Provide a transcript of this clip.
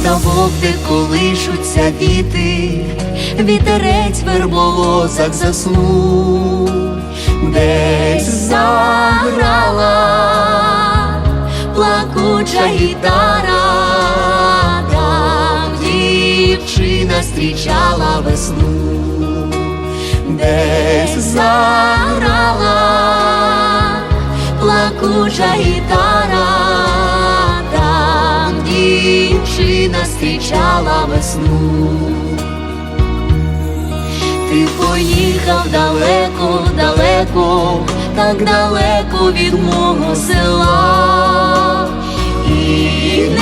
ставок, де колишуться діти, вітерець в верболозах заснув, десь заграла плакуча гітара, там дівчина зустрічала весну, десь заграла плакуча гітара, дівчина зустрічала весну. Ти поїхав далеко, далеко, так далеко від мого села,